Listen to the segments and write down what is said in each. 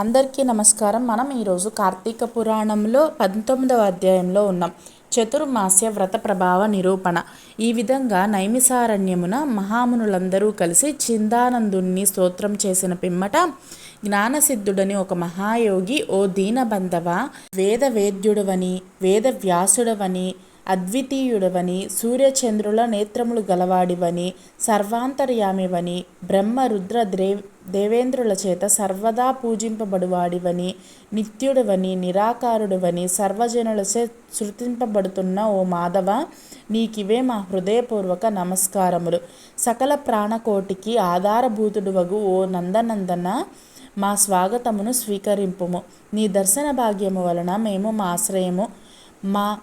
అందరికీ నమస్కారం. మనం ఈరోజు కార్తీక పురాణంలో పంతొమ్మిదవ అధ్యాయంలో ఉన్నాం. చతుర్మాస్య వ్రత ప్రభావ నిరూపణ. ఈ విధంగా నైమిసారణ్యమున మహామునులందరూ కలిసి చిందానందుణ్ణి స్తోత్రం చేసిన పిమ్మట జ్ఞానసిద్ధుడని ఒక మహాయోగి ఓ దీనబంధవ వేద వేద్యుడవని వేద వ్యాసుడవని అద్వితీయుడవని సూర్యచంద్రుల నేత్రములు గలవాడివని సర్వాంతర్యామివని బ్రహ్మ రుద్ర ద్రే దేవేంద్రుల చేత సర్వదా పూజింపబడువాడివని నిత్యుడవని నిరాకారుడవని సర్వజనులచే శృతింపబడుతున్న ఓ మాధవ నీకివే మా హృదయపూర్వక నమస్కారములు. సకల ప్రాణకోటికి ఆధారభూతుడువగు ఓ నందనందన మా స్వాగతమును స్వీకరింపుము. నీ దర్శన భాగ్యము వలన మేము మా ఆశ్రయము మా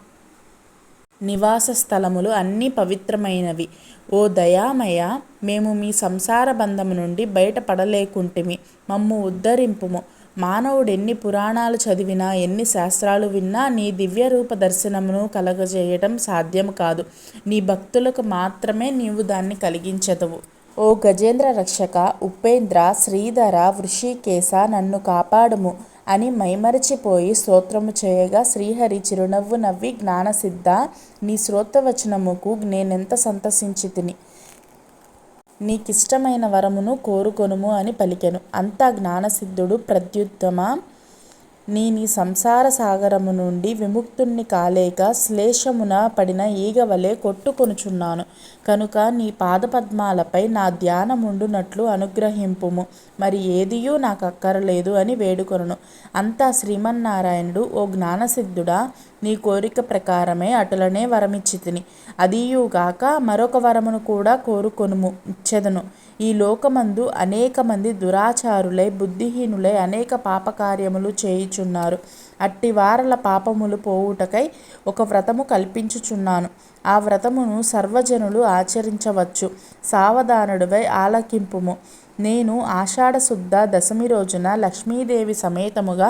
నివాస స్థలములు అన్నీ పవిత్రమైనవి. ఓ దయామయ మేము మీ సంసార బంధము నుండి బయటపడలేకుంటిమి. మమ్ము ఉద్ధరింపుము. మానవుడెన్ని పురాణాలు చదివినా ఎన్ని శాస్త్రాలు విన్నా నీ దివ్య రూప దర్శనమును కలగజేయటం సాధ్యం కాదు. నీ భక్తులకు మాత్రమే నీవు దాన్ని కలిగించదవు. ఓ గజేంద్ర రక్షక ఉపేంద్ర శ్రీధర వృషికేశ నన్ను కాపాడుము. అని మైమరచిపోయి స్తోత్రము చేయగా శ్రీహరి చిరునవ్వు నవ్వి జ్ఞానసిద్ధ నీ శ్రోతవచనముకు నేనెంత సంతసించి తిని నీకిష్టమైన వరమును కోరుకొనుము అని పలికెను. అంతా జ్ఞానసిద్ధుడు ప్రత్యుత్తమ నేను సంసార సాగరము నుండి విముక్తుణ్ణి కాలేక శ్లేషమున పడిన ఈగవలే కొట్టుకొనుచున్నాను. కనుక నీ పాదపద్మాలపై నా ధ్యానముండునట్లు అనుగ్రహింపుము. మరి ఏదియూ నాకు అక్కరలేదు అని వేడుకొనను. అంతా శ్రీమన్నారాయణుడు ఓ జ్ఞానసిద్ధుడా నీ కోరిక ప్రకారమే అటులనే వరమిచ్చితిని తిని. మరొక వరమును కూడా కోరుకొనుము ఇచ్చెదను. ఈ లోకమందు అనేక మంది దురాచారులై బుద్ధిహీనులై అనేక పాపకార్యములు చేయుచున్నారు. అట్టి వారల పాపములు పోవుటకై ఒక వ్రతము కల్పించుచున్నాను. ఆ వ్రతమును సర్వజనులు ఆచరించవచ్చు. సావధానుడివై ఆలకింపుము. నేను ఆషాఢశుద్ధ దశమి రోజున లక్ష్మీదేవి సమేతముగా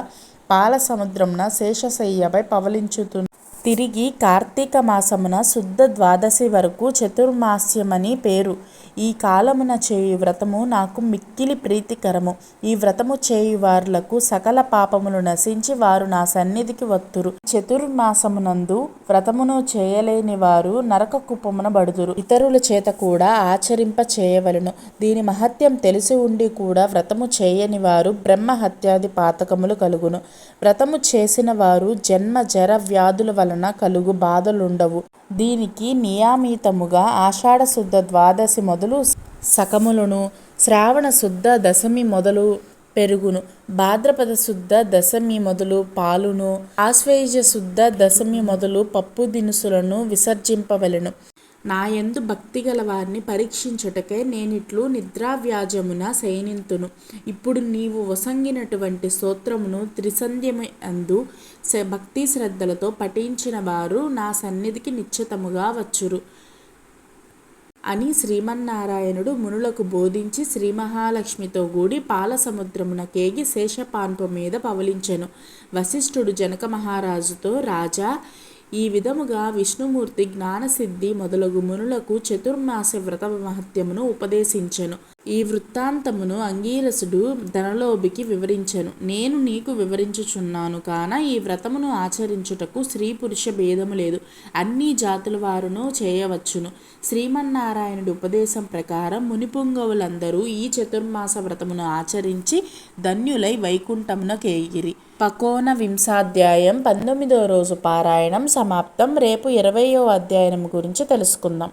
పాల సముద్రమున శేషశయ్యపై పవలించుతు తిరిగి కార్తీక మాసమున శుద్ధ ద్వాదశి వరకు చతుర్మాస్యమని పేరు. ఈ కాలమున చేయు వ్రతము నాకు మిక్కిలి ప్రీతికరము. ఈ వ్రతము చేయు వారులకు సకల పాపములు నశించి వారు నా సన్నిధికి వత్తురు. చతుర్మాసమునందు వ్రతమును చేయలేని వారు నరక కుప్పమున బడుదురు. ఇతరుల చేత కూడా ఆచరింప చేయవలను. దీని మహత్యం తెలిసి ఉండి కూడా వ్రతము చేయని వారు బ్రహ్మ హత్యాది పాతకములు కలుగును. వ్రతము చేసిన వారు జన్మ జర వ్యాధుల వలన కలుగు బాధలుండవు. దీనికి నియామితముగా ఆషాఢశుద్ధ ద్వాదశి మొదలు సకములను శ్రావణ శుద్ధ దశమి మొదలు పెరుగును భాద్రపద శుద్ధ దశమి మొదలు పాలును ఆశ్వయుజ శుద్ధ దశమి మొదలు పప్పు దినుసులను విసర్జింపవలెను. నాయందు భక్తిగల వారిని పరీక్షించుటకే నేనిట్లు నిద్రావ్యాజమున శయనింతును. ఇప్పుడు నీవు వసంగినటువంటి స్తోత్రమును త్రిసంధ్యము అందు భక్తి శ్రద్ధలతో పఠించిన వారు నా సన్నిధికి నిశ్చితముగా వచ్చురు. అని శ్రీమన్నారాయణుడు మునులకు బోధించి శ్రీ మహాలక్ష్మితో కూడి పాలసముద్రమున కేగి శేషపాన్పు మీద పవలించెను. వశిష్ఠుడు జనక మహారాజుతో రాజా ఈ విధముగా విష్ణుమూర్తి జ్ఞానసిద్ధి మొదలగు మునులకు చతుర్మాస వ్రత మహత్యమును ఉపదేశించెను. ఈ వృత్తాంతమును అంగీరసుడు ధనలోభికి వివరించెను. నేను నీకు వివరించుచున్నాను కాన ఈ వ్రతమును ఆచరించుటకు స్త్రీ పురుష భేదము లేదు. అన్ని జాతుల వారును చేయవచ్చును. శ్రీమన్నారాయణుడి ఉపదేశం ప్రకారం మునిపుంగవులందరూ ఈ చతుర్మాస వ్రతమును ఆచరించి ధన్యులై వైకుంఠమున కేగిరి పకోన వింశాధ్యాయం పంతొమ్మిదో రోజు పారాయణం సమాప్తం. రేపు ఇరవయో అధ్యాయం గురించి తెలుసుకుందాం.